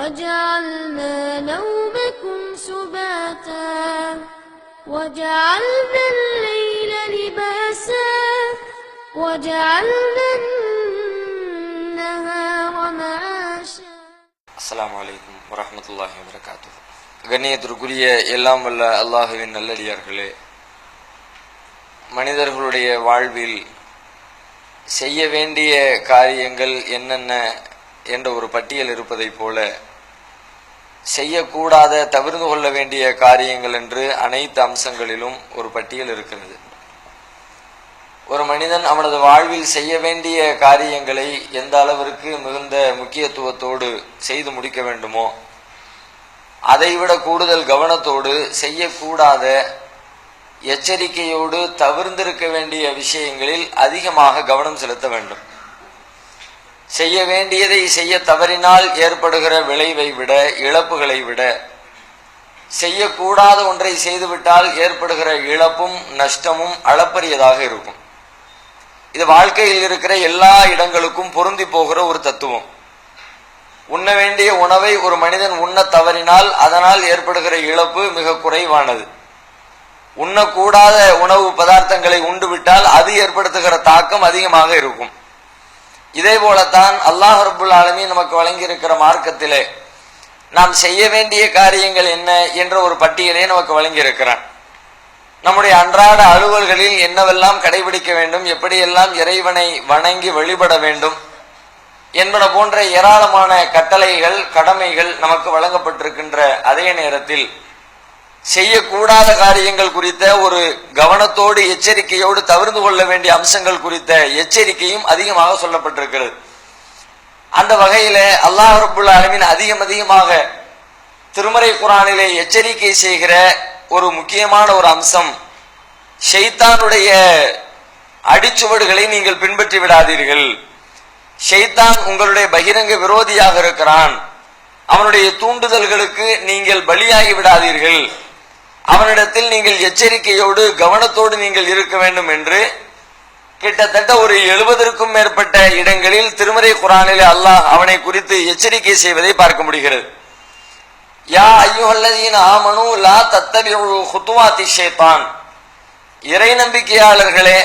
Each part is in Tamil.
وجعلنا نومكم سباتا وجعلنا الليل لباسا وجعلنا النهار معاشا அஸ்ஸலாமு அலைக்கும் வரஹ்மத்துல்லாஹி வபரகாத்துஹு கண்ணியத்திற்குரிய எல்லாம் வல்ல அல்லாஹுவின் நல்லடியார்களே மனிதர்களுடைய வாழ்வில் செய்ய வேண்டிய காரியங்கள் என்னென்ன என்ற ஒரு பட்டியல் இருப்பதைப் போல செய்யக்கூடாத தவிர்ந்து கொள்ள வேண்டிய காரியங்கள் என்று அனைத்து அம்சங்களிலும் ஒரு பட்டியல் இருக்கிறது. ஒரு மனிதன் அவனது வாழ்வில் செய்ய வேண்டிய காரியங்களை எந்த அளவிற்கு மிகுந்த முக்கியத்துவத்தோடு செய்து முடிக்க வேண்டுமோ அதைவிட கூடுதல் கவனத்தோடு செய்யக்கூடாத எச்சரிக்கையோடு தவிர்ந்திருக்க வேண்டிய விஷயங்களில் அதிகமாக கவனம் செலுத்த வேண்டும். செய்ய வேண்டியதை செய்ய தவறினால் ஏற்படுகிற விளைவை விட இழப்புகளை விட செய்யக்கூடாத ஒன்றை செய்துவிட்டால் ஏற்படுகிற இழப்பும் நஷ்டமும் அளப்பரியதாக இருக்கும். இது வாழ்க்கையில் இருக்கிற எல்லா இடங்களுக்கும் பொருந்தி போகிற ஒரு தத்துவம். உண்ண வேண்டிய உணவை ஒரு மனிதன் உண்ண தவறினால் அதனால் ஏற்படுகிற இழப்பு மிக குறைவானது. உண்ணக்கூடாத உணவு பதார்த்தங்களை உண்டுவிட்டால் அது ஏற்படுத்துகிற தாக்கம் அதிகமாக இருக்கும். இதே போலத்தான் அல்லாஹ் ரபுல் ஆலமி நமக்கு வழங்கியிருக்கிற மார்க்கத்திலே நாம் செய்ய வேண்டிய காரியங்கள் என்ன என்ற ஒரு பட்டியலை நமக்கு வழங்கியிருக்கிறான். நம்முடைய அன்றாட அலுவல்களில் என்னவெல்லாம் கடைபிடிக்க வேண்டும் எப்படியெல்லாம் இறைவனை வணங்கி வழிபட வேண்டும் என்பன போன்ற ஏராளமான கட்டளைகள் கடமைகள் நமக்கு வழங்கப்பட்டிருக்கின்ற அதே நேரத்தில் செய்யக்கூடாத காரியங்கள் குறித்த ஒரு கவனத்தோடு எச்சரிக்கையோடு தவிர்த்து கொள்ள வேண்டிய அம்சங்கள் குறித்த எச்சரிக்கையும் அதிகமாக சொல்லப்பட்டிருக்கிறது. அந்த வகையில அல்லாஹ் ரபுல் அலமின் அதிகம் அதிகமாக திருமறை குரானிலே எச்சரிக்கை செய்கிற ஒரு முக்கியமான ஒரு அம்சம் ஷெய்தானுடைய அடிச்சுவடுகளை நீங்கள் பின்பற்றி விடாதீர்கள். ஷெய்தான் உங்களுடைய பகிரங்க விரோதியாக இருக்கிறான். அவனுடைய தூண்டுதல்களுக்கு நீங்கள் பலியாகி விடாதீர்கள். அவனிடத்தில் நீங்கள் எச்சரிக்கையோடு கவனத்தோடு நீங்கள் இருக்க வேண்டும் என்று கிட்டத்தட்ட ஒரு எழுபதற்கும் மேற்பட்ட இடங்களில் திருமறை குரானிலே அல்லாஹ் அவனை குறித்து எச்சரிக்கை செய்வதை பார்க்க முடிகிறது. யா ஐயுஹல்லதீன ஆமனு லா தத்தபிஉ ஹுத்துவாத்தி ஷேத்தான். இறை நம்பிக்கையாளர்களே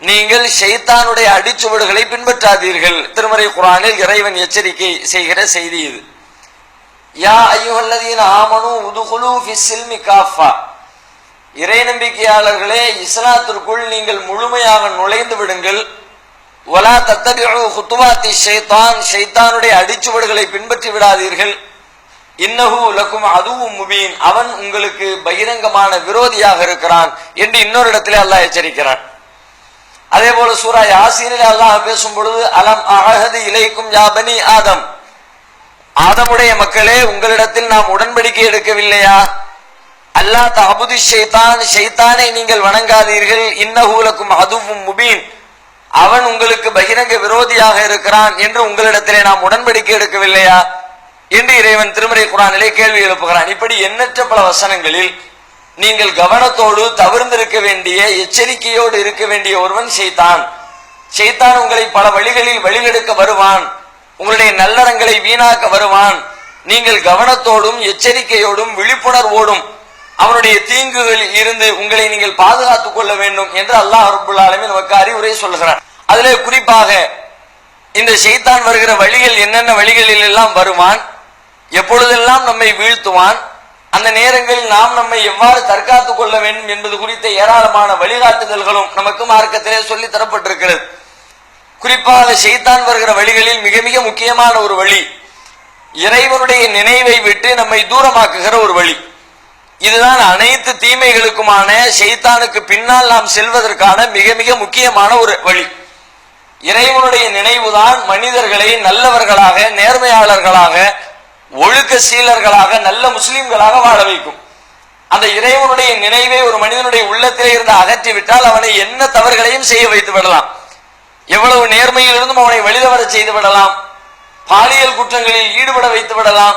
நீங்கள் ஷைத்தானுடைய அடிச்சுவடுகளை பின்பற்றாதீர்கள். திருமறை குரானில் இறைவன் எச்சரிக்கை செய்கிற செய்தி இது. யா ஐயுஹல்லதீன ஆமனு உதுகுலு ஃபிஸ்ஸில்மி காஃபா. இறை நம்பிக்கையாளர்களே இஸ்லாத்திற்குள் நீங்கள் முழுமையாக நுழைந்து விடுங்கள். ஒலா தத்தபிழு ஹுத்துவாத்தி ஷைத்தான் ஷைத்தானுடைய அடிச்சுவடுகளை பின்பற்றி விடாதீர்கள். இன்னஹு லக்கும் அதுவும் முபீன். அவன் உங்களுக்கு பகிரங்கமான விரோதியாக இருக்கிறான் என்று இன்னொரு இடத்திலே அல்லாஹ் எச்சரிக்கிறான். அதே போல சூராய் ஆசிரியர் அல்லாஹ் பேசும் பொழுது அலம் அஹது இலைக்கும் யாபனி ஆதம்? ஆதமுடைய மக்களே உங்களிடத்தில் நாம் உடன்படிக்கை எடுக்கவில்லையா? அல்லாஹ் தபுதி ஷைத்தான் ஷைத்தானை நீங்கள் வணங்காதீர்கள். இன்னஹூலக்கும் அதுவும் முபீன். அவன் உங்களுக்கு பகிரங்க விரோதியாக இருக்கிறான் என்று உங்களிடத்திலே நாம் உடன்படிக்கை எடுக்கவில்லையா? என்று இறைவன் திருமறை குரானிலே கேள்வி எழுப்புகிறான். இப்படி எண்ணற்ற பல வசனங்களில் நீங்கள் கவனத்தோடு தவிர்ந்திருக்க வேண்டிய எச்சரிக்கையோடு இருக்க வேண்டிய ஒருவன் செய்தான் செய்தான் உங்களை பல வழிகளில் வழிகெடுக்க வருவான். உங்களுடைய நல்லறங்களை வீணாக்க வருவான். நீங்கள் கவனத்தோடும் எச்சரிக்கையோடும் விழிப்புணர்வோடும் அவனுடைய தீங்குகளில் இருந்து உங்களை நீங்கள் பாதுகாத்துக் கொள்ள வேண்டும் என்று அல்லாஹ் ரபுல் நமக்கு அறிவுரை சொல்லுகிறான் அதிலே குறிப்பாக இந்த செய்தான் வருகிற வழிகள் என்னென்ன வழிகளில் எல்லாம் வருவான் எப்பொழுதெல்லாம் நம்மை வீழ்த்துவான் அந்த நேரங்களில் நாம் நம்மை எவ்வாறு தற்காத்துக் கொள்ள வேண்டும் என்பது குறித்த ஏராளமான வழிகாட்டுதல்களும் நமக்கு மார்க்கத்திலே சொல்லி தரப்பட்டிருக்கிறது. குறிப்பாக செய்தான் வருகிற வழிகளில் மிக மிக முக்கியமான ஒரு வழி இறைவனுடைய நினைவை விட்டு நம்மை தூரமாக்குகிற ஒரு வழி. இதுதான் அனைத்து தீமைகளுக்குமான செய்தானுக்கு பின்னால் நாம் செல்வதற்கான மிக மிக முக்கியமான ஒரு வழி. இறைவனுடைய நினைவுதான் மனிதர்களை நல்லவர்களாக நேர்மையாளர்களாக ஒழுக்க சீலர்களாக நல்ல முஸ்லிம்களாக வாழ வைக்கும். அந்த இறைவனுடைய நினைவை ஒரு மனிதனுடைய உள்ளத்திலே இருந்து அகற்றிவிட்டால் அவனை என்ன தவறுகளையும் செய்ய வைத்து விடலாம். எவ்வளவு நேர்மையிலிருந்தும் அவனை வெளிதவர செய்து விடலாம். பாலியல் குற்றங்களில் ஈடுபட வைத்து விடலாம்.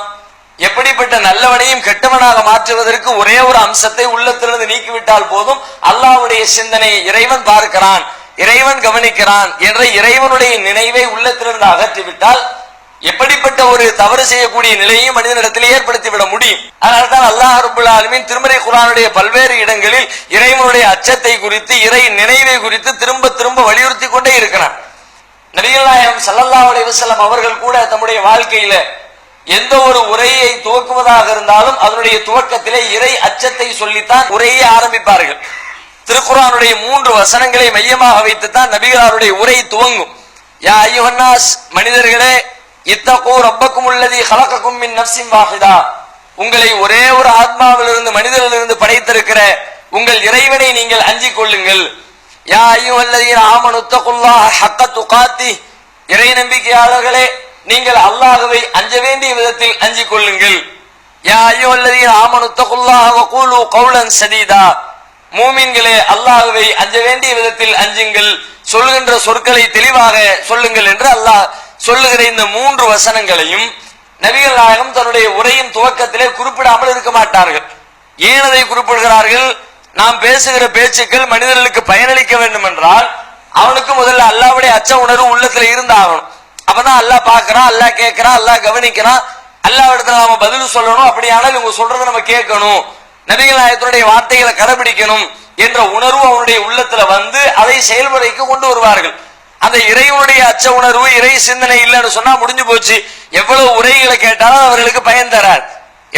எப்படிப்பட்ட நல்லவனையும் கெட்டவனாக மாற்றுவதற்கு ஒரே ஒரு அம்சத்தை உள்ளத்திலிருந்து நீக்கிவிட்டால் போதும். அல்லாஹ்வுடைய சிந்தனை இறைவன் பார்க்கிறான். இறைவன் கவனிக்கிறான் என்ற இறைவனுடைய நினைவை உள்ளத்திலிருந்து அகற்றிவிட்டால் எப்படிப்பட்ட ஒரு தவறு செய்யக்கூடிய நிலையும் மனிதனிடத்தில் ஏற்படுத்தி விட முடியும். அதனால்தான் அல்லாஹ் ரபுல் ஆலமின் திருமறை குரானுடைய பல்வேறு இடங்களில் இறைவனுடைய அச்சத்தை குறித்து இறை நினைவை குறித்து திரும்ப திரும்ப வலியுறுத்தி கொண்டே இருக்கிறான். நபிகள் நாயகம் ஸல்லல்லாஹு அலைஹி அவர்கள் கூட தம்முடைய வாழ்க்கையில எந்த ஒரு உரையை துவக்குவதாக இருந்தாலும் அதனுடைய துவக்கத்திலே இறை அச்சத்தை சொல்லித்தான் உரையை ஆரம்பிப்பார்கள். திருக்குறானுடைய மூன்று வசனங்களை மையமாக வைத்துத்தான் நபிகளாருடைய உரை துவங்கும். யா ஐயுஹன்னாஸ் மனிதர்களே இத்தகோ ரப்பக்கும் உள்ளதி ஹலகக்கும் மின் நப்சிம் வாஹிதா. உங்களை ஒரே ஒரு ஆத்மாவிலிருந்து மனிதனிலிருந்து படைத்திருக்கிற உங்கள் இறைவனை நீங்கள் அஞ்சிக் கொள்ளுங்கள். யா ஐயோ ஆமனு தகுல்லாஹ ஹக்க துகாத்தி. இறை நம்பிக்கையாளர்களே நீங்கள் அல்லாஹவை அஞ்ச வேண்டிய விதத்தில் அஞ்சிக் கொள்ளுங்கள். யா ஐயோ ஆமனு தகுல்லாஹ வகூலு கவுலன் சதீதா. மூமின்களே அல்லாஹவை அஞ்ச வேண்டிய விதத்தில் அஞ்சுங்கள். சொல்லுகின்ற சொற்களை தெளிவாக சொல்லுங்கள் என்று அல்லாஹ் சொல்லுகிற இந்த மூன்று வசனங்களையும் நபிகள் நாயகம் தன்னுடைய உரையின் துவக்கத்திலே குறிப்பிடாமல் இருக்க மாட்டார்கள். ஏன் அதை குறிப்பிடுகிறார்கள்? நாம் பேசுகிற பேச்சுக்கள் மனிதர்களுக்கு பயனளிக்க வேண்டும் என்றால் அவனுக்கு முதல்ல அல்லாவுடைய அச்ச உணர்வு உள்ளத்துல இருந்தாகணும். அப்பதான் அல்லாஹ் பாக்குறான் அல்லாஹ் கேட்கிறான் அல்லாஹ் கவனிக்கிறான் அல்லாஹ் இடத்துல நாம பதில் சொல்லணும். அப்படியானால் இவங்க சொல்றதை நம்ம கேட்கணும். நபிகள் நாயகத்தினுடைய வார்த்தைகளை கடைபிடிக்கணும் என்ற உணர்வு அவனுடைய உள்ளத்துல வந்து அதை செயல்முறைக்கு கொண்டு வருவார்கள். அந்த இறைவனுடைய அச்ச உணர்வு இறை சிந்தனை இல்லைன்னு சொன்னா முடிஞ்சு போச்சு. எவ்வளவு உரைகளை கேட்டாலும் அவர்களுக்கு பயன் தரார்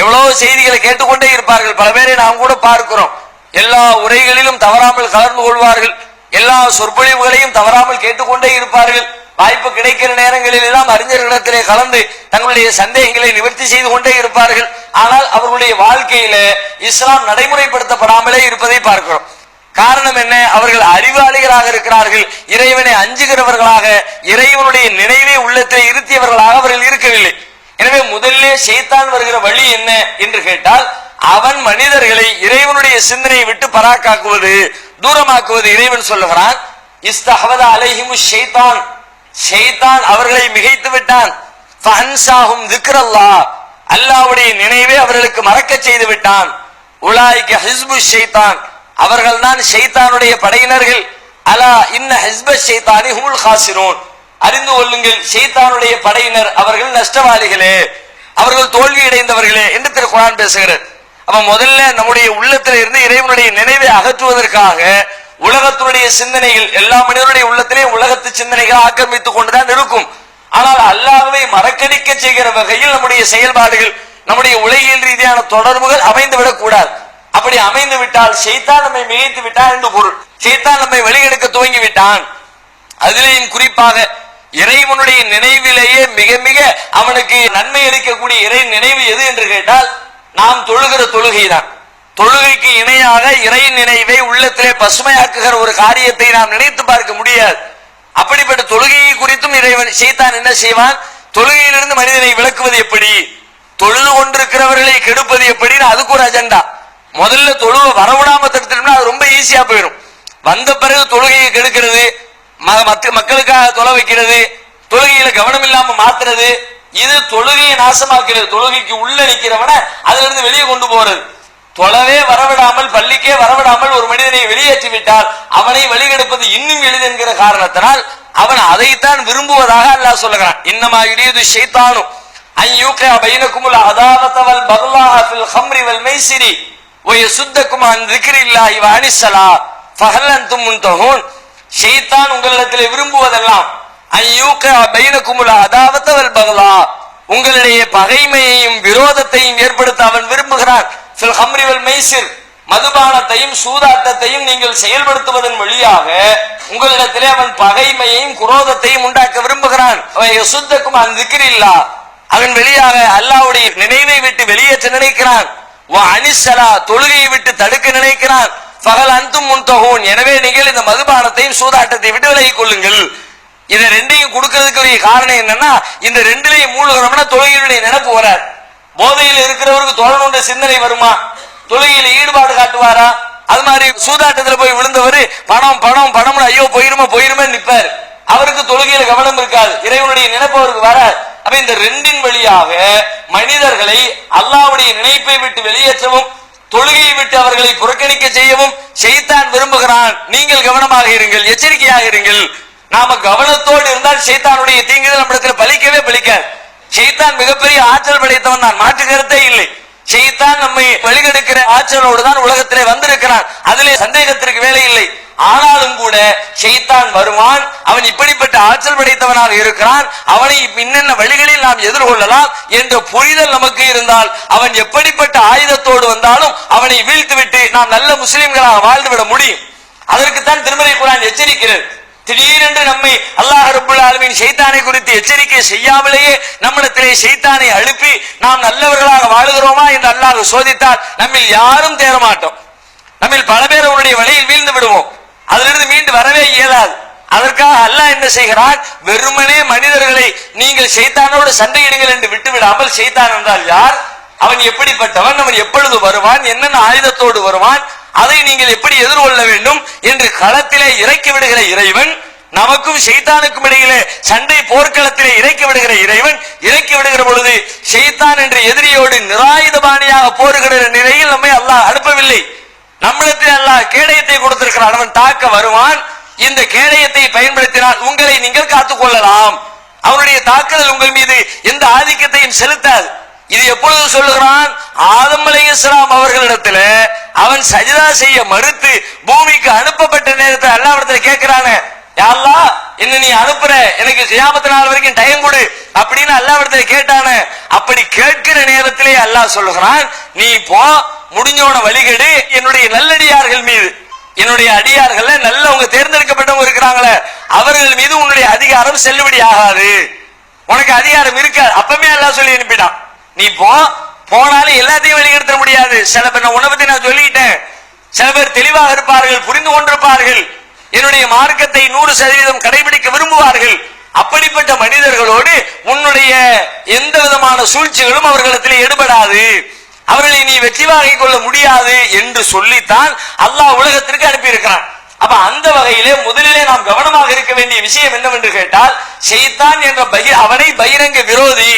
எவ்வளவு செய்திகளை கேட்டுக்கொண்டே இருப்பார்கள். பல பேரை நாம் கூட பார்க்கிறோம். எல்லா உரைகளிலும் தவறாமல் கலந்து கொள்வார்கள். எல்லா சொற்பொழிவுகளையும் தவறாமல் கேட்டுக்கொண்டே இருப்பார்கள். வாய்ப்பு கிடைக்கிற நேரங்களில் எல்லாம் அறிஞர்களிடத்திலே கலந்து தங்களுடைய சந்தேகங்களை நிவர்த்தி செய்து கொண்டே இருப்பார்கள். ஆனால் அவர்களுடைய வாழ்க்கையில இஸ்லாம் நடைமுறைப்படுத்தப்படாமலே இருப்பதை பார்க்கிறோம். காரணம் என்ன? அவர்கள் அறிவாளிகளாக இருக்கிறார்கள். இறைவனை அஞ்சுகிறவர்களாக இறைவனுடைய நினைவை உள்ளத்தை இருத்தியவர்களாக அவர்கள் இருக்கவில்லை. எனவே முதல்ல செய்தான் வருகிற வழி என்ன என்று கேட்டால் அவன் மனிதர்களை இறைவனுடைய சிந்தனையை விட்டு பராக்காக்குவது தூரமாக்குவது இறைவன் சொல்லுகிறான் இஸ்தஹவத அலைஹிமு ஷைத்தான். ஷைத்தான் அவர்களை மிகைத்து விட்டான். ஃபஹன்சாஹும் திக்ரல்லாஹ். அல்லாஹ்வுடைய நினைவே அவர்களுக்கு மறக்க செய்து விட்டான். உலாய்க்கு ஹிஸ்பு ஷைத்தான். அவர்கள் தான் ஷைத்தானுடைய படையினர்கள். அலா இன்ன ஹிஸ்ப ஷைத்தானி ஹுமுல் ஹாசிரோன் அறிந்து கொள்ளுங்கள் ஷைத்தானுடைய படையினர் அவர்கள் நஷ்டவாளிகளே. அவர்கள் தோல்வி அடைந்தவர்களே என்று திரு குரான் பேசுகிறார் அப்ப முதல்ல நம்முடைய உள்ளத்தில் இருந்து இறைவனுடைய நினைவை அகற்றுவதற்காக உலகத்தினுடைய சிந்தனைகள் எல்லா மனிதனுடைய உள்ளத்திலே உலகத்து சிந்தனைகள் ஆக்கிரமித்துக் கொண்டுதான் இருக்கும். ஆனால் அல்லாஹ்வை மறக்கடிக்க செய்கிற வகையில் நம்முடைய செயல்பாடுகள் நம்முடைய உலகியல் ரீதியான தொடர்புகள் அமைந்து விடக்கூடாது அப்படி அமைந்து விட்டால் ஷைத்தான் நம்மை மிகைத்து விட்டான் என்று பொருள். ஷைத்தான் நம்மை வெளியெடுக்க துவங்கி விட்டான். அதிலேயும் குறிப்பாக இறைவனுடைய நினைவிலேயே மிக மிக அவனுக்கு நன்மை அளிக்கக்கூடிய இறை நினைவு எது என்று கேட்டால் நாம் தொழுகிற தொழுகைதான். தொழுகைக்கு இணையாக இறை நினைவை உள்ளத்திலே பசுமையாக்குகிற ஒரு காரியத்தை நாம் நினைத்து பார்க்க முடியாது. அப்படிப்பட்ட தொழுகையை குறித்தும் இறைவன் செய்தான் என்ன செய்வான்? தொழுகையிலிருந்து மனிதனை விளக்குவது எப்படி? தொழுது கொண்டிருக்கிறவர்களை கெடுப்பது எப்படின்னு அதுக்கு ஒரு அஜெண்டா. முதல்ல தொழுவை வரவிடாம தடுத்துட்டோம்னா அது ரொம்ப ஈஸியா போயிடும். வந்த பிறகு தொழுகையை கெடுக்கிறது ம- மக்களுக்காக தொலை வைக்கிறது தொழுகையில கவனம் இல்லாம மாத்துறது இது தொழுகையை நாசமாக்கிறது தொழுகைக்கு உள்ள நிக்கிறவன அதுல இருந்து வெளியே கொண்டு போறது. தொலைவே வரவிடாமல் பள்ளிக்கே வரவிடாமல் ஒரு மனிதனை வெளியேற்றி விட்டால் அவனை வழிகெடுப்பது இன்னும் எளிது என்கிற காரணத்தினால் அவன் அதைத்தான் விரும்புவதாக அல்லாஹ் சொல்லுகிறான். இன்னமா இடியது ஷைத்தானு ஐயூக்கா பைனகுமுல் பைனக்குமுல் அதாவத வல் ஃபில் ஹம்ரி வல் மைசிரி. உங்களிடத்தில் விரும்புவதெல்லாம் அன் உங்களிடையே பகைமையையும் விரோதத்தையும் ஏற்படுத்த அவன் விரும்புகிறான் மதுபானத்தையும் சூதாட்டத்தையும் நீங்கள் செயல்படுத்துவதன் வழியாக உங்களிடத்திலே அவன் பகைமையையும் குரோதத்தையும் உண்டாக்க விரும்புகிறான் அவன் அந்த அவன் வெளியாக அல்லாஹ்வுடைய நினைவை விட்டு வெளியேற்ற நினைக்கிறான் அனிசலா தொழுகையை விட்டு தடுக்க நினைக்கிறான் பகல் அந்தும் முன்தொகூன். எனவே நீங்கள் இந்த மதுபானத்தையும் சூதாட்டத்தை விட்டு விலகிக் கொள்ளுங்கள். இதை ரெண்டையும் கொடுக்கறதுக்குரிய காரணம் என்னன்னா இந்த ரெண்டுலையும் மூழ்கிறோம்னா தொழுகையினுடைய நினைப்பு வராது போதையில் இருக்கிறவருக்கு தொழணுன்ற சிந்தனை வருமா? தொழுகையில் ஈடுபாடு காட்டுவாரா? அது மாதிரி சூதாட்டத்துல போய் விழுந்தவர் பணம் பணம் பணம் ஐயோ போயிருமா போயிருமே நிப்பார். அவருக்கு தொழுகையில கவனம் இருக்காது. இறைவனுடைய நினைப்பு அவருக்கு வராது. அப்ப இந்த ரெண்டின் வழியாக மனிதர்களை அல்லாவுடைய நினைப்பை விட்டு வெளியேற்றவும் தொழுகையை விட்டு அவர்களை புறக்கணிக்க செய்யவும் செய்தான் விரும்புகிறான். நீங்கள் கவனமாக இருங்கள் எச்சரிக்கையாக இருங்கள். நாம கவனத்தோடு இருந்தால் சைத்தானுடைய தீங்குதல் நம்மிடத்தில் பலிக்கவே பலிக்காது. ஷைத்தான் மிகப்பெரிய ஆற்றல் படைத்தவன் தான் மாற்று கருத்தே இல்லை. ஷைத்தான் நம்மை வழிகெடுக்கிற ஆற்றலோடு தான் உலகத்திலே வந்திருக்கிறான். அதிலே சந்தேகத்திற்கு வேலை இல்லை. ஆனாலும் கூட ஷைத்தான் வருவான். அவன் இப்படிப்பட்ட ஆற்றல் படைத்தவனாக இருக்கிறான். அவனை இன்னென்ன வழிகளில் நாம் எதிர்கொள்ளலாம் என்ற புரிதல் நமக்கு இருந்தால் அவன் எப்படிப்பட்ட ஆயுதத்தோடு வந்தாலும் அவனை வீழ்த்துவிட்டு நாம் நல்ல முஸ்லிம்களாக வாழ்ந்துவிட முடியும். அதற்குத்தான் திருமலை குரான் எச்சரிக்கிறது. திடீரென்று நம்மை அல்லாஹ் ரப்புல் ஆலமின் ஷைத்தானை குறித்து எச்சரிக்கை செய்யாமலேயே நம்மிடத்திலே சைத்தானை அழுப்பி நாம் நல்லவர்களாக வாழுகிறோமா என்று அல்லாஹ் சோதித்தால் நம்மில் யாரும் தேரமாட்டோம் நம்மில் பல பேர் அவருடைய வழியில் வீழ்ந்து விடுவோம். அதிலிருந்து மீண்டு வரவே இயலாது. அதற்காக அல்லாஹ் என்ன செய்கிறான்? வெறுமனே மனிதர்களை நீங்கள் ஷைத்தானோடு சண்டையிடுங்கள் என்று விட்டு விடாமல் என்றால் யார்? அவன் எப்படிப்பட்டவன்? அவன் எப்பொழுது வருவான்? என்னென்ன ஆயுதத்தோடு வருவான்? அதை நீங்கள் எப்படி எதிர்கொள்ள வேண்டும்? என்று களத்திலே இறக்கி விடுகிற இறைவன் நமக்கும் செய்தானுக்கும் இடையிலே சண்டை போர்க்களத்திலே இறக்கி விடுகிற இறைவன் இறக்கி விடுகிற பொழுது செய்தான் என்ற எதிரியோடு நிராயுதபாணியாக போருகிற நிலையில் நம்மை அல்லாஹ் அனுப்பவில்லை. நம்மளுக்கு அல்லாஹ் கேடயத்தை கொடுத்திருக்கிறான் அவன் தாக்க வருவான். இந்த கேடயத்தை பயன்படுத்தினால் உங்களை நீங்கள் காத்துக் கொள்ளலாம். அவனுடைய தாக்குதல் உங்கள் மீது எந்த ஆதிக்கத்தையும் செலுத்தாது. இது எப்பொழுது சொல்லுகிறான்? ஆதம் இஸ்லாம் அவர்களிடத்துல அவன் சஜிதா செய்ய மறுத்து பூமிக்கு அனுப்பப்பட்ட நேரத்தில் அல்லாவிடத்துல கேட்கிறானே. யா என்ன நீ அனுப்புற? எனக்கு கியாமத்து நாள் வரைக்கும் டைம் கொடு. அப்படின்னு அல்லாவிடத்துல கேட்டான. அப்படி கேட்கிற நேரத்திலே அல்லாஹ் சொல்லுகிறான் நீ போ முடிஞ்சோன வழிகேடு. என்னுடைய நல்லடியார்கள் மீது என்னுடைய அடியார்கள்ல நல்லவங்க தேர்ந்தெடுக்கப்பட்டவங்க இருக்கிறாங்களே அவர்கள் மீது உன்னுடைய அதிகாரம் செல்லுபடி ஆகாது. உனக்கு அதிகாரம் இருக்காது அப்பவே எல்லாம் சொல்லி அனுப்பிட்டான். நீ போ போனாலும் எல்லாத்தையும் வெளியெடுத்த முடியாது. சில பேர் நான் உன்னை பத்தி நான் சொல்லிட்டேன் சில பேர் தெளிவாக இருப்பார்கள் புரிந்து கொண்டிருப்பார்கள். என்னுடைய மார்க்கத்தை நூறு சதவீதம் கடைபிடிக்க விரும்புவார்கள். அப்படிப்பட்ட மனிதர்களோடு உன்னுடைய எந்த விதமான சூழ்ச்சிகளும் அவர்களிடத்தில் எடுபடாது. அவர்களை நீ வெற்றி வாங்கிக் கொள்ள முடியாது என்று சொல்லித்தான் அல்லாஹ் உலகத்திற்கு அனுப்பியிருக்கிறான். அப்ப அந்த வகையிலே முதலிலே நாம் கவனமாக இருக்க வேண்டிய விஷயம் என்னவென்று கேட்டால் செய்தான் என்ற பகி அவனை பகிரங்க விரோதி.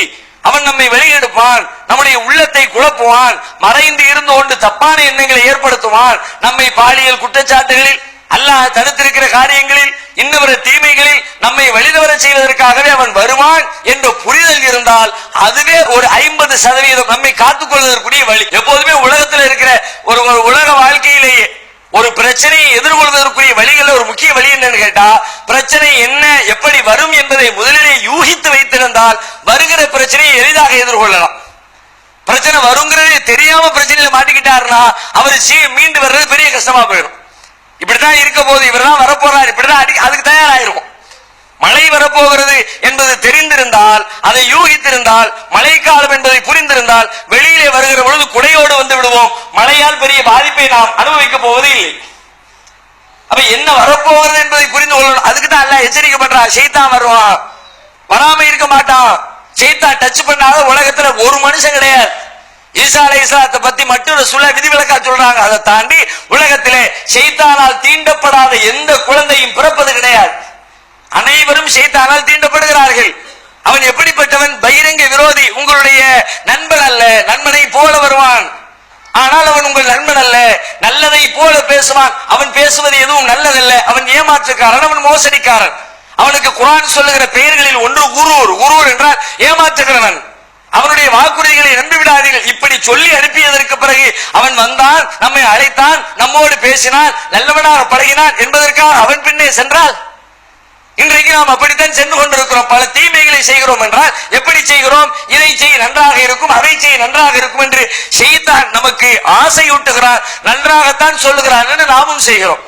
அவன் நம்மை வெளியெடுப்பான் நம்முடைய உள்ளத்தை குழப்புவான் மறைந்து இருந்து கொண்டு தப்பான எண்ணங்களை ஏற்படுத்துவான் நம்மை பாலியல் குற்றச்சாட்டுகளில் அல்லாஹ் தடுத்திருக்கிற காரியங்களில் இன்னொரு தீமைகளில் நம்மை வழிதவர செய்வதற்காகவே அவன் வருவான் என்ற புரிதல் இருந்தால் அதுவே ஒரு ஐம்பது சதவீதம் நம்மை காத்துக் கொள்வதற்குரிய வழி. எப்போதுமே உலகத்தில் இருக்கிற ஒரு ஒரு உலக வாழ்க்கையிலேயே ஒரு பிரச்சனையை எதிர்கொள்வதற்குரிய வழிகள் ஒரு முக்கிய வழி என்னன்னு கேட்டா பிரச்சனை என்ன எப்படி வரும் என்பதை முதலிலே யூகித்து வைத்திருந்தால் வருகிற பிரச்சனையை எளிதாக எதிர்கொள்ளலாம். பிரச்சனை வருங்கிறது தெரியாம பிரச்சனையில மாட்டிக்கிட்டாருன்னா அவர் சீ மீண்டு வர்றது பெரிய கஷ்டமா போயிடும். இப்படித்தான் இருக்க போது இவர் தான் வரப்போறார். இப்படிதான் அடி அதுக்கு தயாராயிருக்கும் மழை வரப்போகிறது என்பது தெரிந்திருந்தால் அதை யூகித்திருந்தால் மழைக்காலம் என்பதை புரிந்திருந்தால் வெளியிலே வருகிற பொழுது குடையோடு வந்து விடுவோம். மழையால் பெரிய பாதிப்பை நாம் அனுபவிக்க போவது இல்லை அப்ப என்ன வரப்போகிறது என்பதை புரிந்து கொள்ளணும். அதுக்கு தான் எல்லாம் எச்சரிக்கை பண்றா. செய்தான் வருவான். வராம இருக்க மாட்டான். செய்தான் டச் பண்ணாத உலகத்துல ஒரு மனுஷன் கிடையாது. ஈசா அலை இஸ்லாத்தை பத்தி மற்றொரு சுழ விதிவிலக்கா சொல்றாங்க. அதை தாண்டி உலகத்திலே செய்தானால் தீண்டப்படாத எந்த குழந்தையும் பிறப்பது கிடையாது. அனைவரும் செய்தானால் தீண்டப்படுகிறார்கள். அவன் எப்படிப்பட்டவன்? பகிரங்க விரோதி உங்களுடைய நண்பன் அல்ல நண்பனை போல வருவான். ஆனால் அவன் உங்கள் நண்பன் அல்ல நல்லதை போல பேசுவான். அவன் பேசுவது எதுவும் நல்லதல்ல. அவன் ஏமாற்றுக்காரன் அவன் மோசடிக்காரன். அவனுக்கு குரான் சொல்லுகிற பெயர்களில் ஒன்று குரூர். குரூர் என்றால் ஏமாற்றுகிறவன். அவனுடைய வாக்குறுதிகளை நம்பி விடாதீர்கள். இப்படி சொல்லி அனுப்பியதற்கு பிறகு அவன் வந்தான் நம்மை அழைத்தான் நம்மோடு பேசினான் நல்லவனாக பழகினான் என்பதற்காக அவன் பின்னே சென்றால் இன்றைக்கு நாம் அப்படித்தான் சென்று கொண்டிருக்கிறோம். பல தீமைகளை செய்கிறோம் என்றால் எப்படி செய்கிறோம்? இதை செய் நன்றாக இருக்கும் அதை செய் நன்றாக இருக்கும் என்று செய்தான் நமக்கு ஆசையூட்டுகிறார் நன்றாகத்தான் சொல்லுகிறார் என்று நாமும் செய்கிறோம்.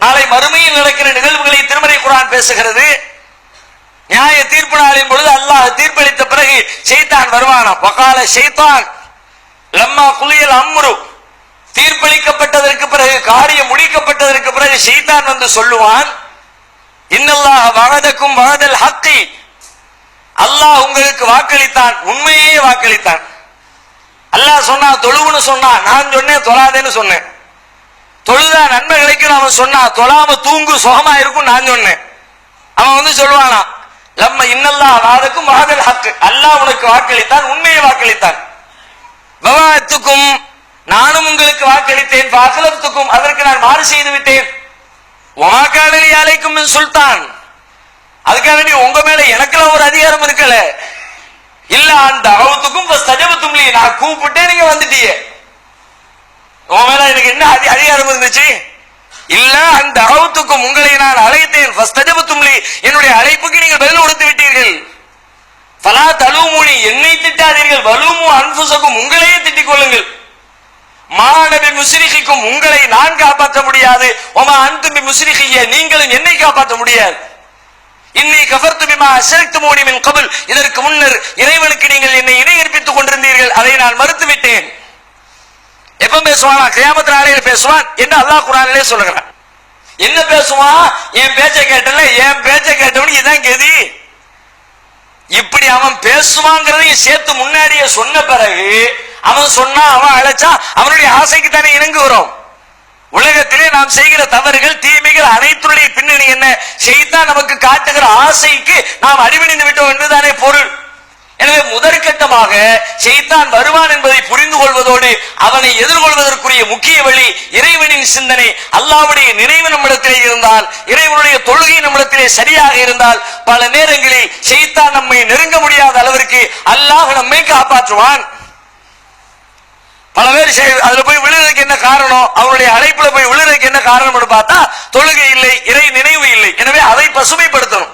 நாளை மறுமையில் நடக்கிற நிகழ்வுகளை திருமலை குரான் பேசுகிறது. நியாய தீர்ப்பு நாளின் பொழுது அல்லாஹ் தீர்ப்பளித்த பிறகு செய்தான் வருவானாம். வகால ஷைத்தான். லம்மா குளியல் அம்ரு. தீர்ப்பளிக்கப்பட்டதற்கு பிறகு காரியம் முடிக்கப்பட்டதற்கு பிறகு செய்தான் வந்து சொல்லுவான் இன்னல்லாஹ் வகதக்கும் வகதல் ஹக்கி. அல்லாஹ் உங்களுக்கு வாக்களித்தான். உண்மையே வாக்களித்தான். அல்லாஹ் சொன்னா தொழுவுன்னு சொன்னா நான் சொன்னேன் தொழாதேன்னு சொன்னேன். தொழுதா நன்மை கிடைக்கும் அவன் சொன்னா தொழாம தூங்கு சுகமா இருக்கும் நான் சொன்னேன். அவன் வந்து சொல்லுவானா லம்ம இன்னல்லா வாதக்கும் வாதல் ஹக்கு அல்லாஹ் உனக்கு வாக்களித்தான் உண்மையை வாக்களித்தான். விவாதத்துக்கும் நானும் உங்களுக்கு வாக்களித்தேன். பாசலத்துக்கும் அதற்கு நான் மாறு செய்து விட்டேன். உமாக்காடலி அழைக்கும் சுல்தான். அதுக்காக உங்க மேல எனக்கெல்லாம் ஒரு அதிகாரம் இருக்கல. இல்ல அந்த அவத்துக்கும் சஜபத்தும் நான் கூப்பிட்டே நீங்க வந்துட்டீங்க. உன் மேல எனக்கு என்ன அதி- அதிகாரம் இருந்துச்சு? இல்ல அந்த அகவுத்துக்கும் உங்களை நான் அழைத்தேன். என்னுடைய அழைப்புக்கு நீங்கள் பதில் கொடுத்து விட்டீர்கள். பலா தலுமூனி என்னை திட்டாதீர்கள். வலுமு அன்புசக்கும் உங்களையே திட்டிக் கொள்ளுங்கள். மாணவி முஸ்ரிஹிக்கும் உங்களை நான் காப்பாற்ற முடியாது. ஒமா அன்பு முஸ்ரிஹிய நீங்களும் என்னை காப்பாற்ற முடியாது. இன்னை கஃபர்த்து பிமா அஷரக்து மூனி மின் கபுல். இதற்கு முன்னர் இறைவனுக்கு நீங்கள் என்னை இணை ஏற்பித்துக் கொண்டிருந்தீர்கள். அதை நான் மறுத்துவிட்டேன். எப்ப பேசுவானா? கியாமத்து நாளையில பேசுவான் என்று அல்லாஹ் குரானிலே சொல்லுகிறான். என்ன பேசுவான்? என் பேச்சை கேட்டல என் பேச்சை கேட்டவனுக்கு இதான் கெதி. இப்படி அவன் பேசுவாங்கிறதையும் சேர்த்து முன்னாடியே சொன்ன பிறகு அவன் சொன்னா அவன் அழைச்சா அவனுடைய ஆசைக்கு தானே இணங்குகிறோம். உலகத்திலே நாம் செய்கிற தவறுகள் தீமைகள் அனைத்துடைய பின்னணி என்ன? செய்தான் நமக்கு காட்டுகிற ஆசைக்கு நாம் அடிபணிந்து விட்டோம் என்றுதானே பொருள். எனவே முதற்கட்டமாக செய்தான் வருவான் என்பதை புரிந்து கொள்வதோடு அவனை எதிர்கொள்வதற்குரிய முக்கிய வழி இறைவனின் சிந்தனை. அல்லாவுடைய நினைவு நம்மிடத்திலே இருந்தால் இறைவனுடைய தொழுகை நம்மிடத்திலே சரியாக இருந்தால் பல நேரங்களில் செய்தான் நம்மை நெருங்க முடியாத அளவிற்கு அல்லாஹ் நம்மை காப்பாற்றுவான். பல பேர் செய்- அதுல போய் விழுறதுக்கு என்ன காரணம்? அவருடைய அழைப்புல போய் விழுறதுக்கு என்ன காரணம் பார்த்தா தொழுகை இல்லை இறை நினைவு இல்லை. எனவே அதை பசுமைப்படுத்தணும்.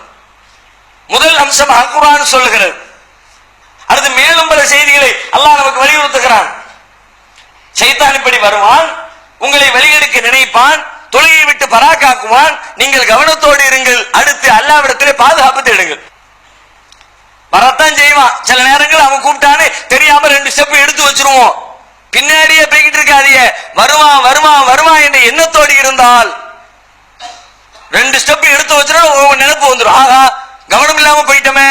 முதல் அம்சம் அக்குரான் சொல்லுகிறது. அடுத்து மேலும் பல செய்திகளை அல்லாஹ் நமக்கு வலியுறுத்துகிறான். சைத்தான் இப்படி வருவான் உங்களை வழியெடுக்க நினைப்பான் தொழுகை விட்டு பராக்காக்குவான் நீங்கள் கவனத்தோடு இருங்கள் அடுத்து அல்லாவிடத்திலே பாதுகாப்பு தேடுங்கள். வரத்தான் செய்வான். சில நேரங்கள் அவன் கூப்பிட்டானே தெரியாம ரெண்டு ஸ்டெப் எடுத்து வச்சிருவோம். பின்னாடியே போய்கிட்டு இருக்காதிய வருவான் வருவான் வருவான் என்ற எண்ணத்தோடு இருந்தால் ரெண்டு ஸ்டெப் எடுத்து வச்சிருந்தா நினைப்பு வந்துடும் ஆகா கவனம் இல்லாம போயிட்டோமே.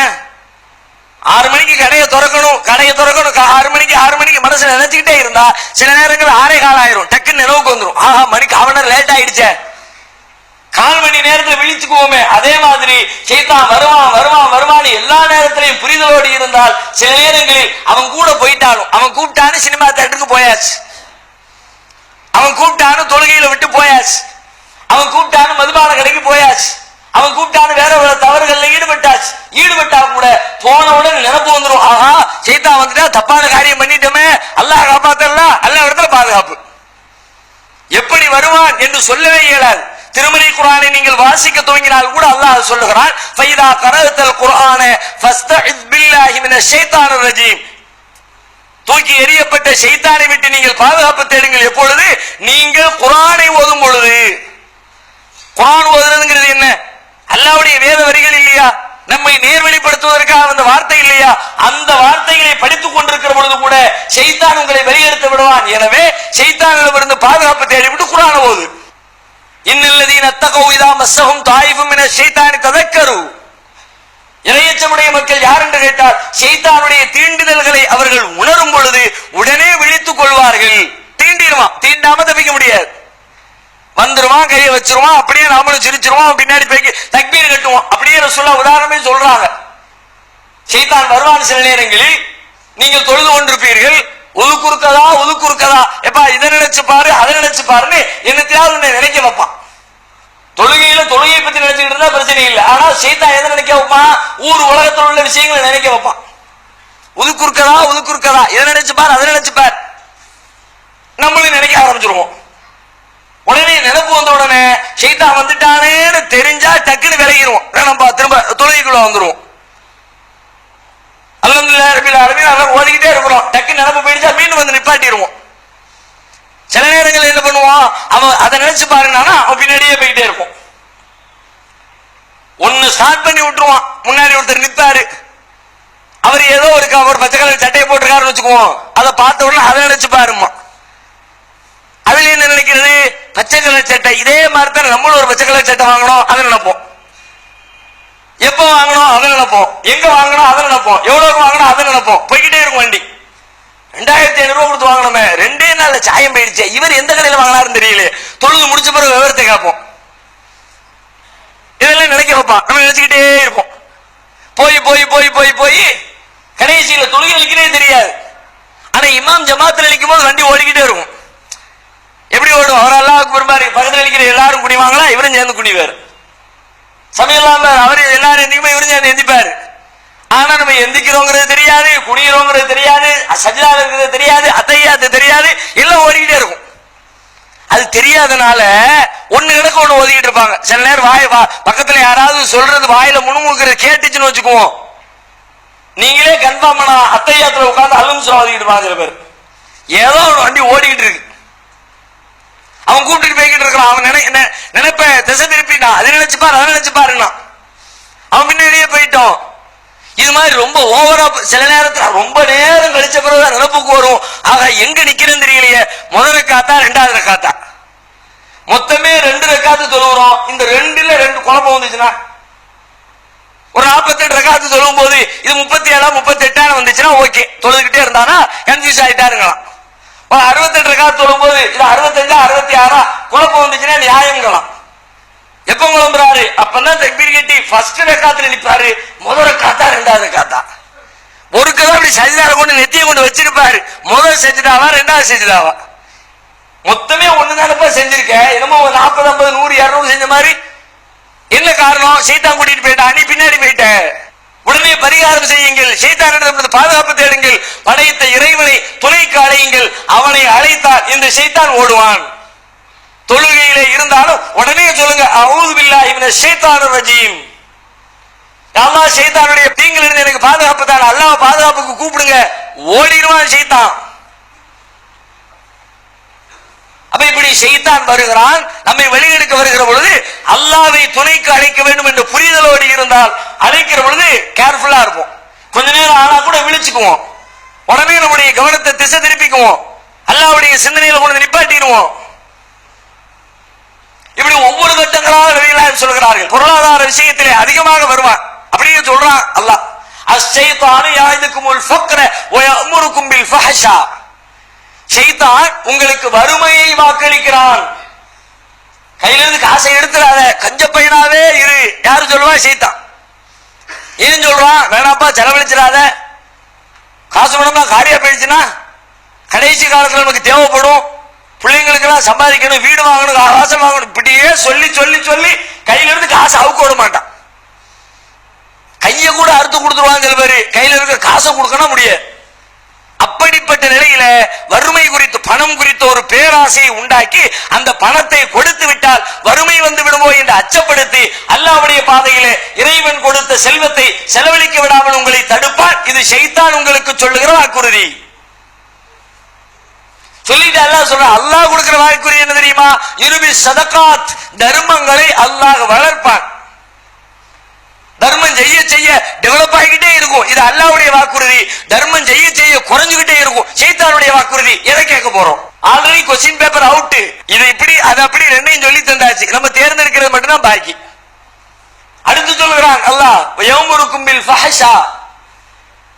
ஆறு மணிக்கு கடையை திறக்கணும் கடையை திறக்கணும். க- ஆறு மணிக்கு ஆறு மணிக்கு மனசுல நினைச்சுக்கிட்டே இருந்தா சில நேரங்கள் ஆறே கால் ஆயிரும். டக்குன்னு நினைவுக்கு வந்துடும் ஆஹா மணிக்கு அவனர் லேட் ஆயிடுச்சே. கால் மணி நேரத்துல விழிச்சுக்குவோமே. அதே மாதிரி சைத்தான் வருவான் வருவான் வருவான் எல்லா நேரத்திலையும் புரிதலோடு இருந்தால் சில நேரங்களில் அவன் கூட போயிட்டாலும் அவன் கூப்பிட்டான்னு சினிமா தேட்டருக்கு போயாச்சு. அவன் கூப்பிட்டானு தொழுகையில விட்டு போயாச்சு. அவன் கூப்பிட்டானு மதுபான கடைக்கு போயாச்சு. அவன் கூப்பிட்டான்னு வேற வேற தவறுகள்ல ஈடுபட்டாச்சு. ஈடுபட்டா கூட போன உடனே நினைப்பு ஆஹா சைத்தா வந்துட்டா தப்பான காரியம் பண்ணிட்டோமே. அல்லாஹ் காப்பாத்தல அல்ல இடத்துல பாதுகாப்பு. எப்படி வருவான் என்று சொல்லவே இயலாது. திருமணி குரானை நீங்கள் வாசிக்க துவங்கினால் கூட அல்லாஹ் சொல்லுகிறான் ஃபைதா கரஅத்தல் குரானே ஃபஸ்தஇஸ் பில்லாஹி மின ஷைத்தானிர் ரஜீம். தூக்கி எறியப்பட்ட ஷைத்தானை விட்டு நீங்கள் பாதுகாப்பு தேடுங்கள். எப்பொழுது? நீங்கள் குரானை ஓதும் பொழுது. குரான் ஓதுறதுங்கிறது என்ன? அல்லாவுடைய வேத வரிகள் இல்லையா? நம்மை நேர்வழிப்படுத்துவதற்காக அந்த வார்த்தை இல்லையா? அந்த வார்த்தைகளை படித்துக் கொண்டிருக்கிற பொழுது கூட செய்தான் உங்களை வெளியெடுத்து விடுவான். எனவே செய்தானிடமிருந்து பாதுகாப்பு தேடிவிட்டு குரான போது இன்னல்லதீன அத்தகவு இதா மசகும் தாய்வும் என செய்தானி ததக்கரு. இறையச்சமுடைய மக்கள் யார் என்று கேட்டால் செய்தானுடைய தீண்டுதல்களை அவர்கள் உணரும் பொழுது உடனே விழித்துக் கொள்வார்கள். தீண்டிடுவான் தீண்டாம தப்பிக்க முடியாது. வந்துருவான் கையை வச்சிருவான் அப்படியே நாமளும் சிரிச்சிருவான் பின்னாடி போய் தக்பீர் கட்டுவோம். அப்படியே சொல்ல உதாரணமே சொல்றாங்க. ஷைத்தான் வருவான் சில நேரங்களில் நீங்கள் தொழுது கொண்டிருப்பீர்கள் ஒதுக்குறுக்கதா ஒதுக்குறுக்கதா? எப்பா இதை நினைச்சு பாரு அதை நினைச்சு பாருன்னு என்னத்தையாவது உன்னை நினைக்க வைப்பான். தொழுகையில தொழுகையை பத்தி நினைச்சுக்கிட்டு இருந்தா பிரச்சனை இல்லை. ஆனா சீதா எதை நினைக்க வைப்பான்? ஊர் உலகத்தில் உள்ள விஷயங்களை நினைக்க வைப்பான். ஒதுக்குறுக்கதா ஒதுக்குறுக்கதா? இதை நினைச்சு பார் அதை நினைச்சு பார். நம்மளும் நினைக்க ஆரம்பிச்சிருவோம். உடனே நினைப்பு வந்த உடனே சீதா வந்துட்டானேன்னு தெரிஞ்சா டக்குன்னு விலகிடுவோம் நம்ம திரும்ப தொழுகைக்குள்ள வந்துருவோம். அல்ஹம்துலில்லாஹ் ரபில் ஆலமீன் அதான் ஓடிக்கிட்டே இருக்கிறோம். டக்கு நினப்பு போயிடுச்சா மீண்டும் வந்து நிப்பாட்டிடுவோம். சில நேரங்கள் என்ன பண்ணுவான் அவன் அதை நினைச்சு பாருங்கன்னா அவன் பின்னாடியே போயிட்டே இருப்போம் ஒன்னு ஸ்டார்ட் பண்ணி விட்டுருவான். முன்னாடி ஒருத்தர் நிற்பாரு அவர் ஏதோ ஒரு க- ஒரு பச்சை கலர் சட்டையை போட்டிருக்காருன்னு வச்சுக்குவோம். அதை பார்த்த உடனே அதை நினைச்சு பாருமா அவள் என்ன நினைக்கிறது? பச்சை கலர் சட்டை. இதே மாதிரி தான் நம்மளும் ஒரு பச்சை கலர் சட்டை வாங்கணும். அதை நினைப்போம். எப்போ வாங்கணும்? அதை நினைப்போம். எங்க வாங்கணும்? அதை நினைப்போம். எவ்வளவு வாங்கணும்? அதை நினைப்போம். போய்கிட்டே இருக்கும் வண்டி. ரெண்டாயிரத்தி ஐநூறு ரூபா கொடுத்து வாங்கணுமே. ரெண்டே நாள்ல சாயம் போயிடுச்சு. இவர் எந்த கடையில வாங்கினாருன்னு தெரியல தொழுது முடிச்ச பிறகு விவரத்தை கேட்போம். இதெல்லாம் நினைக்க வைப்பான் நம்ம நினைச்சுக்கிட்டே இருப்போம். போய் போய் போய் போய் போய் கடைசியில் தொழுகை அளிக்கிறே தெரியாது. ஆனா இமாம் ஜமாத்துல நிற்கும் போது வண்டி ஓடிக்கிட்டே இருக்கும். எப்படி ஓடும்? அவர் அல்லாவுக்கு பெருமாறு பக்கத்தில் நிற்கிற எல்லாரும் குடிவாங்களா இவரும் சேர்ந்து குடிவாரு சமையலாம் அவர் எல்லாரும் எந்திக்குமே இவரும் சேர்ந்து எந்திப்பாரு. ஆனா நம்ம எந்திக்கிறோங்கிறது தெரியாது குடிக்கிறோங்கிறது தெரியாது சஜிதா இருக்கிறது தெரியாது அத்தையாத்து தெரியாது எல்லாம் ஓடிக்கிட்டே இருக்கும். அது தெரியாதனால ஒண்ணு கிடக்க ஒண்ணு ஒதுக்கிட்டு இருப்பாங்க. சில நேரம் வாய் வா பக்கத்துல யாராவது சொல்றது வாயில முணுமுக்கிறது கேட்டுச்சுன்னு வச்சுக்குவோம். நீங்களே கன்ஃபார்ம் பண்ண அத்தையாத்துல உட்காந்து அலுமிச்சம் ஒதுக்கிட்டு இருப்பாங்க சில பேர். ஏதோ ஒரு வண்டி ஓடிக்கிட்டு இருக்கு. அவன் கூப்பிட்டு போய்கிட்டு இருக்கான் அவன் நினை நினைப்ப திசை திருப்பிட்டான். அதை நினைச்சு பாரு அதை நினைச்சு பாருன்னா. அவன் பின்னாடியே போயிட்டோம். இது மாதிரி ரொம்ப ஓவரா சில நேரத்துல ரொம்ப நேரம் கழிச்ச பிறகுதான் நினப்புக்கு வரும். ஆக எங்க நிக்கிறேன்னு தெரியலையே. முதல் காத்தா ரெண்டாவது ரக்காத்தா? மொத்தமே ரெண்டு ரக்காத்து தொழுகிறோம் இந்த ரெண்டுல ரெண்டு குழப்பம் வந்துச்சுன்னா? ஒரு நாற்பத்தெட்டு ரக்காத்து தொழுவும் போது இது முப்பத்தி ஏழா முப்பத்தி எட்டான வந்துச்சுன்னா ஓகே தொழுதுகிட்டே இருந்தானா கன்ஃபியூஸ் ஆயிட்டாருங்களாம். ஒரு அறுபத்தெட்டு ரக்காத்து சொல்லும் போது இது அறுபத்தஞ்சா அறுபத்தி ஆறா குழப்பம் வந்துச்சுன்னா நியாயங்களாம் எப்ப குழம்புறாரு? அப்பதான் தக்பீர் கட்டி ஃபர்ஸ்ட் ரக்காத்துல நிற்பாரு முதல் ரக்காத்தா ரெண்டாவது ரக்காத்தா ஒரு கதை அப்படி சஜிதார கொண்டு நெத்திய கொண்டு வச்சிருப்பாரு. முதல் செஞ்சுதாவா ரெண்டாவது செஞ்சுதாவா? மொத்தமே ஒண்ணுதானப்பா செஞ்சிருக்கேன் என்னமோ ஒரு நாற்பது ஐம்பது நூறு இரநூறு செஞ்ச மாதிரி. என்ன காரணம்? சீதா கூட்டிட்டு போயிட்டா நீ பின்னாடி போயிட்ட. உடனே பரிகாரம் செய்யுங்கள். சைத்தானிடமிருந்து பாதுகாப்பு தேடுங்கள். படைத்த இறைவனை துணைக்கு அழையுங்கள். அவனை அழைத்தால் இந்த சைத்தான் ஓடுவான். தொழுகையிலே இருந்தாலும் உடனே சொல்லுங்க அவுது பில்லாஹி மினஷ் ரஜீம். அல்லா சைத்தானுடைய தீங்கிலிருந்து எனக்கு பாதுகாப்பு தான் அல்லாஹ் பாதுகாப்புக்கு கூப்பிடுங்க. ஓடிடுவான் சைத்தான். அப்ப இப்படி செய்தான் வருகிறான் நம்மை வெளியெடுக்க வருகிற பொழுது அல்லாவை துணைக்கு அழைக்க வேண்டும் என்ற புரிதலோடு இருந்தால் அழைக்கிற பொழுது கேர்ஃபுல்லா இருப்போம். கொஞ்ச நேரம் ஆனா கூட விழிச்சுக்குவோம். உடனே நம்முடைய கவனத்தை திசை திருப்பிக்குவோம். அல்லாவுடைய சிந்தனையில கொண்டு நிப்பாட்டிடுவோம். இப்படி ஒவ்வொரு கட்டங்களாக நபிகளார் சொல்கிறார்கள். பொருளாதார விஷயத்திலே அதிகமாக வருவான் அப்படியே சொல்றான் அல்லாஹ். அஷ்ஷைத்தானு உல் ஃபக்ர வயமுருக்கும் பில் ஃபஹஷா. ஷைத்தான் உங்களுக்கு வறுமையை வாக்களிக்கிறான். கையில இருந்து காசை எடுத்துடாத கஞ்ச பையனாவே இரு. யாரு சொல்லுவா? செய்தான் ஏன் சொல்றான் வேணாப்பா செலவழிச்சிடாத. காசு வேணுமா காரியா போயிடுச்சுன்னா கடைசி காலத்துல நமக்கு தேவைப்படும். பிள்ளைங்களுக்கு எல்லாம் சம்பாதிக்கணும் வீடு வாங்கணும் ஆசை வாங்கணும். இப்படியே சொல்லி சொல்லி சொல்லி கையில இருந்து காசை அவுக்க விட மாட்டான். கையை கூட அறுத்து கொடுத்துருவாங்க சில பேர். கையில இருக்கிற காசை கொடுக்கணும் முடியாது அப்படிப்பட்ட நிலையில வறுமை குறித்து பணம் குறித்த ஒரு பேராசையை உண்டாக்கி அந்த பணத்தை கொடுத்து விட்டால் வறுமை வந்து விடுமோ என்று அச்சப்படுத்தி அல்லாவுடைய பாதையிலே இறைவன் கொடுத்த செல்வத்தை செலவழிக்க விடாமல் உங்களை தடுப்பார். இது ஷைத்தான் உங்களுக்கு சொல்லுகிற வாக்குறுதி சொல்லிட்டு அல்லாஹ் சொல்ற அல்லாஹ் கொடுக்கிற வாக்குறுதி என்ன தெரியுமா? இருபி சதகாத் தர்மங்களை அல்லாஹ் வளர்ப்பான். தர்மம் செய்ய செய்ய டெவலப் ஆகிக்கிட்டே இருக்கும். இது அல்லாவுடைய வாக்குறுதி. தர்மம் செய்ய செய்ய குறைஞ்சுகிட்டே இருக்கும். சைத்தானுடைய வாக்குறுதி. எதை கேட்க போறோம்? ஆல்ரெடி கொஸ்டின் பேப்பர் அவுட் இது இப்படி அது அப்படி ரெண்டையும் சொல்லி தந்தாச்சு. நம்ம தேர்ந்தெடுக்கிறது மட்டும்தான் பாக்கி. அடுத்து சொல்லுகிறான் அல்லாஹ் யௌமுருக்கும் பில் ஃபஹஷா.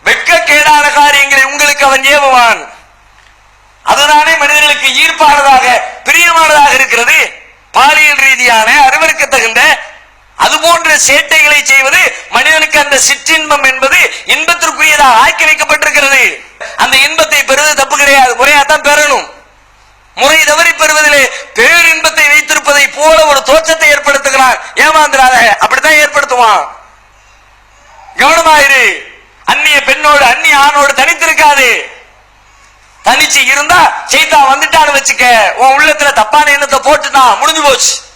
வெட்கக்கேடான காரியங்களை உங்களுக்கு அவன் ஏவுவான். அதுதானே மனிதர்களுக்கு ஈர்ப்பானதாக பிரியமானதாக இருக்கிறது. பாலியல் ரீதியான அறிவிற்கு தகுந்த அது போன்ற சேட்டைகளை செய்வது மனிதனுக்கு அந்த சிற்றின்பம் என்பது இன்பத்திற்குரியதாக ஆக்கி வைக்கப்பட்டிருக்கிறது. அந்த இன்பத்தை பெறுவது தப்பு கிடையாது. முறையாத்தான் பெறணும். முறை தவறி பெறுவதிலே பேரின்பத்தை வைத்திருப்பதை போல ஒரு தோற்றத்தை ஏற்படுத்துகிறான். ஏமாந்துடாத அப்படித்தான் ஏற்படுத்துவான். கவனமாயிரு. அந்நிய பெண்ணோடு அந்நிய ஆணோடு தனித்திருக்காது. தனிச்சு இருந்தா சீதா வந்துட்டான்னு வச்சுக்க. உன் உள்ளத்துல தப்பான எண்ணத்தை போட்டுட்டான். முடிஞ்சு போச்சு.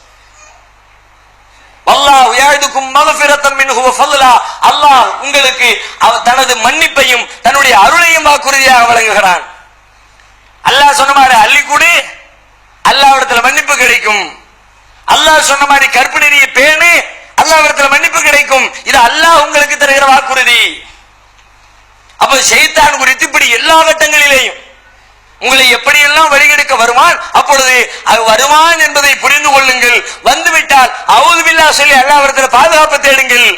உங்களுக்கு தனது மன்னிப்பையும் தன்னுடைய அருளையும் வாக்குறுதியாக வழங்குகிறான். அல்லாஹ் சொன்ன மாதிரி அள்ளி அள்ளிக்கூடி அல்லாவிடத்துல மன்னிப்பு கிடைக்கும். அல்லாஹ் சொன்ன மாதிரி கற்பு நெறிய பேணு. அல்லாவிடத்துல மன்னிப்பு கிடைக்கும். இது அல்லாஹ் உங்களுக்கு தருகிற வாக்குறுதி. அப்ப செய்தான் குறித்து இப்படி எல்லா கட்டங்களிலேயும் உங்களை எப்படியெல்லாம் வழிகெடுக்க வருவான் அப்பொழுது வருவான் என்பதை புரிந்து கொள்ளுங்கள். வந்துவிட்டால் அவது அவுதுபில்லா சொல்லி அல்லாவிடத்தில் பாதுகாப்பு தேடுங்கள்.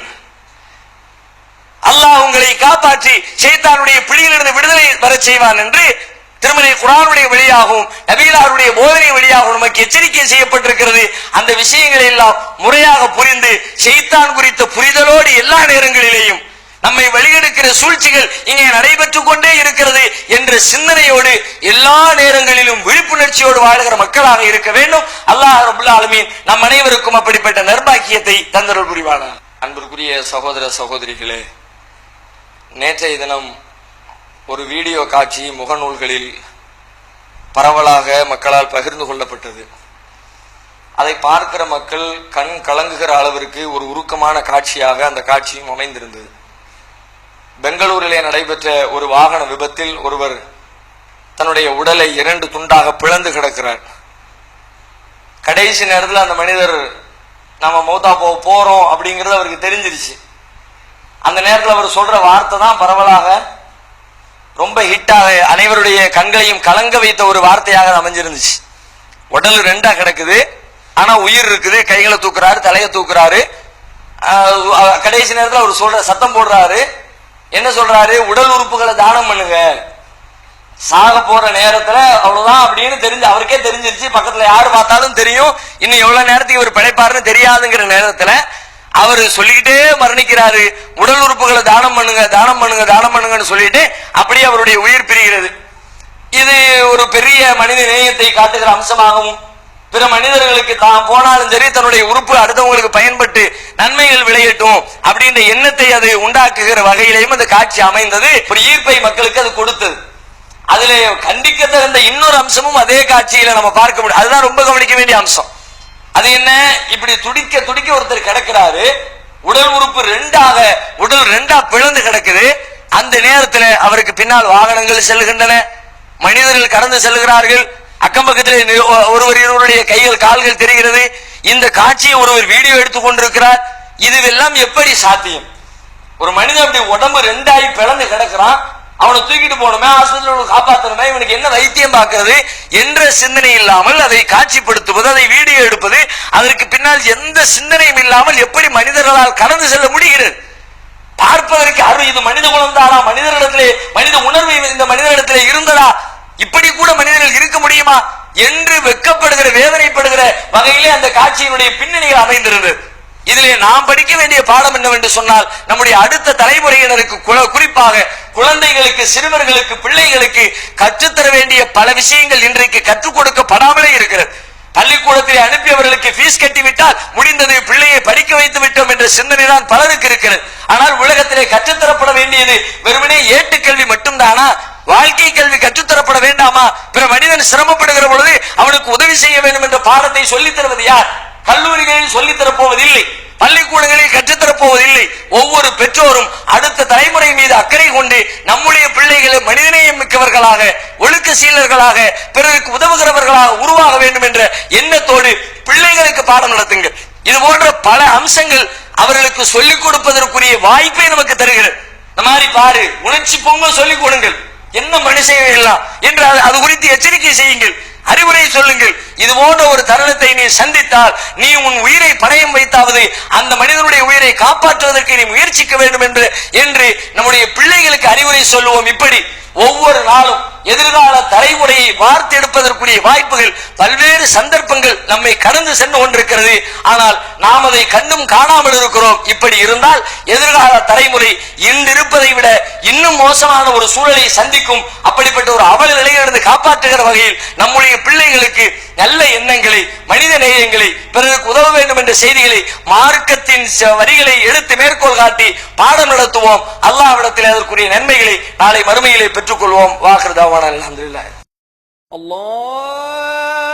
அல்லாஹ் உங்களை காப்பாற்றி சைத்தானுடைய பிடியிலிருந்து விடுதலை வரச் செய்வான் என்று திருமலை குரானுடைய வழியாகவும் நபீலாருடைய போதனை வழியாகவும் நமக்கு எச்சரிக்கை செய்யப்பட்டிருக்கிறது. அந்த விஷயங்களை எல்லாம் முறையாக புரிந்து செய்தான் குறித்த புரிதலோடு எல்லா நேரங்களிலேயும் நம்மை வெளியெடுக்கிற சூழ்ச்சிகள் இங்கே நடைபெற்றுக் கொண்டே இருக்கிறது என்ற சிந்தனையோடு எல்லா நேரங்களிலும் விழிப்புணர்ச்சியோடு வாழ்கிற மக்களாக இருக்க வேண்டும். அல்லாஹ் ரபுல் ஆலமீன் நம் அனைவருக்கும் அப்படிப்பட்ட நர்பாக்கியத்தை தந்தருள் புரிவானார் அன்பிற்குரிய சகோதர சகோதரிகளே நேற்றைய தினம் ஒரு வீடியோ காட்சி முகநூல்களில் பரவலாக மக்களால் பகிர்ந்து கொள்ளப்பட்டது. அதை பார்க்கிற மக்கள் கண் கலங்குகிற அளவிற்கு ஒரு உருக்கமான காட்சியாக அந்த காட்சியும் அமைந்திருந்தது. பெங்களூரிலே நடைபெற்ற ஒரு வாகன விபத்தில் ஒருவர் தன்னுடைய உடலை இரண்டு துண்டாக பிளந்து கிடக்கிறார். கடைசி நேரத்தில் அந்த மனிதர் நம்ம மௌத்தா போக போறோம் அப்படிங்கிறது அவருக்கு தெரிஞ்சிருச்சு. அந்த நேரத்தில் அவர் சொல்ற வார்த்தை தான் பரவலாக ரொம்ப ஹிட்டாக அனைவருடைய கண்களையும் கலங்க வைத்த ஒரு வார்த்தையாக அமைஞ்சிருந்துச்சு. உடல் ரெண்டா கிடக்குது ஆனா உயிர் இருக்குது கைகளை தூக்குறாரு தலையை தூக்குறாரு. கடைசி நேரத்தில் அவர் சொல்ற சத்தம் போடுறாரு. என்ன சொல்றாரு? உடல் உறுப்புகளை தானம் பண்ணுங்க. சாக போற நேரத்துல அவ்வளவுதான் அப்படின்னு தெரிஞ்சு அவருக்கே தெரிஞ்சிருச்சு. பக்கத்துல யாரு பார்த்தாலும் தெரியும். இன்னும் எவ்வளவு நேரத்துக்கு இவர் பிழைப்பாருன்னு தெரியாதுங்கிற நேரத்துல அவர் சொல்லிக்கிட்டே மரணிக்கிறாரு. உடல் உறுப்புகளை தானம் பண்ணுங்க தானம் பண்ணுங்க தானம் பண்ணுங்கன்னு சொல்லிட்டு அப்படியே அவருடைய உயிர் பிரிகிறது. இது ஒரு பெரிய மனித நேயத்தை காட்டுகிற அம்சமாகவும் பிற மனிதர்களுக்கு தான் போனாலும் சரி தன்னுடைய உறுப்பு அடுத்தவங்களுக்கு பயன்பட்டு நன்மைகள் விளையட்டும் அப்படின்ற எண்ணத்தை அது உண்டாக்குகிற வகையிலையும் அந்த காட்சி அமைந்தது. ஒரு ஈர்ப்பை மக்களுக்கு அது கொடுத்தது. அதுல கண்டிக்கத்தகுந்த இன்னொரு அம்சமும் அதே காட்சியில நம்ம பார்க்க முடியும். அதுதான் ரொம்ப கவனிக்க வேண்டிய அம்சம். அது என்ன? இப்படி துடிக்க துடிக்க ஒருத்தர் கிடக்கிறாரு. உடல் உறுப்பு ரெண்டாக உடல் ரெண்டா பிளந்து கிடக்குது. அந்த நேரத்துல அவருக்கு பின்னால் வாகனங்கள் செல்கின்றன. மனிதர்கள் கடந்து செல்கிறார்கள். அக்கம் பக்கத்தில் ஒருவர் இருவருடைய கைகள் கால்கள் தெரிகிறது. இந்த காட்சியை ஒருவர் வீடியோ எடுத்துக் கொண்டிருக்கிறார். இதுவெல்லாம் எப்படி சாத்தியம்? ஒரு மனிதன் அப்படி உடம்பு ரெண்டாயி பிளந்து கிடக்குறான். அவனை தூக்கிட்டு போகணுமே ஆஸ்பத்திரியில் காப்பாற்றணுமே இவனுக்கு என்ன வைத்தியம் பார்க்கறது என்ற சிந்தனை இல்லாமல் அதை காட்சிப்படுத்துவது அதை வீடியோ எடுப்பது அதற்கு பின்னால் எந்த சிந்தனையும் இல்லாமல் எப்படி மனிதர்களால் கடந்து செல்ல முடிகிறது? பார்ப்பதற்கு அருள். இது மனித குலம் தானா மனிதர்களிடத்திலே மனித உணர்வு இந்த மனிதர்களிடத்திலே இருந்ததா? இப்படி கூட மனிதர்கள் இருக்க முடியுமா? என்று வெட்கப்படுகிற வேதனைப்படுகிற வகையிலே அந்த காட்சியினுடைய பின்னணியில் அமைந்திருந்தது. இதிலே நாம் படிக்க வேண்டிய பாடம் என்னவென்று சொன்னால் நம்முடைய அடுத்த தலைமுறையினருக்கு குறிப்பாக குழந்தைகளுக்கு சிறுவர்களுக்கு பிள்ளைகளுக்கு கற்றுத்தர வேண்டிய பல விஷயங்கள் இன்றைக்கு கற்றுக் கொடுக்கப்படாமலே இருக்கிறது. பள்ளிக்கூடத்தில் அனுப்பியவர்களுக்கு பீஸ் கட்டிவிட்டால் முடிந்தது பிள்ளையை படிக்க வைத்து விட்டோம் என்ற சிந்தனை தான் பலருக்கு இருக்கிறது. ஆனால் உலகத்திலே கற்றுத்தரப்பட வேண்டியது வெறுமனே ஏட்டுக்கல்வி மட்டும்தானா? வாழ்க்கை கல்வி கற்றுத்தரப்பட வேண்டாமா? பிற மனிதன் சிரமப்படுகிற பொழுது அவனுக்கு உதவி செய்ய வேண்டும் என்ற பாடத்தை சொல்லித் தருவது யார்? கல்லூரிகளில் சொல்லித் தரப்போவதில்லை. பள்ளிக்கூடங்களில் கற்றுத்தரப்போவதில்லை ஒவ்வொரு பெற்றோரும் அடுத்த தலைமுறை மீது அக்கறை கொண்டு நம்முடைய பிள்ளைகளை மனிதநேயம் மிக்கவர்களாக ஒழுக்க சீலர்களாக பிறருக்கு உதவுகிறவர்களாக உருவாக வேண்டும் என்ற எண்ணத்தோடு பிள்ளைகளுக்கு பாடம் நடத்துங்கள். இது போன்ற பல அம்சங்கள் அவர்களுக்கு சொல்லிக் கொடுப்பதற்குரிய வாய்ப்பை நமக்கு தருகிறது. இந்த மாதிரி பாரு உணர்ச்சி பொங்க சொல்லிக் கொடுங்கள். என்ன மனுஷங்க எல்லாம்? என்று அது குறித்து எச்சரிக்கை செய்யுங்கள். அறிவுரை சொல்லுங்கள். இது போன்ற ஒரு தருணத்தை நீ சந்தித்தால் நீ உன் உயிரை பணையம் வைத்தாவது அந்த மனிதனுடைய உயிரை காப்பாற்றுவதற்கு நீ முயற்சிக்க வேண்டும் என்று என்று நம்முடைய பிள்ளைகளுக்கு அறிவுரை சொல்லுவோம். இப்படி ஒவ்வொரு நாளும் எதிர்கால தலைமுறையை வார்த்தெடுப்பதற்குரிய வாய்ப்புகள் பல்வேறு சந்தர்ப்பங்கள் நம்மை கடந்து சென்று கொண்டிருக்கிறது. ஆனால் நாம் அதை கண்டும் காணாமல் இருக்கிறோம். இப்படி இருந்தால் எதிர்கால தலைமுறை இன்றிருப்பதை விட இன்னும் மோசமான ஒரு சூழலை சந்திக்கும் அப்படிப்பட்ட ஒரு அவல நிலையிலிருந்து காப்பாற்றுகிற வகையில் நம்முடைய பிள்ளைகளுக்கு நல்ல எண்ணங்களை மனித நேயங்களை பிறருக்கு உதவ வேண்டும் என்ற செய்திகளை மார்க்கத்தின் வரிகளை எடுத்து மேற்கோள் காட்டி பாடம் நடத்துவோம். அல்லாவிடத்தில் அதற்குரிய நன்மைகளை நாளை மறுமையிலே பெற்றுக்கொள்வோம். வாக்குதாவான அலமதுல்லா அல்லாஹ்.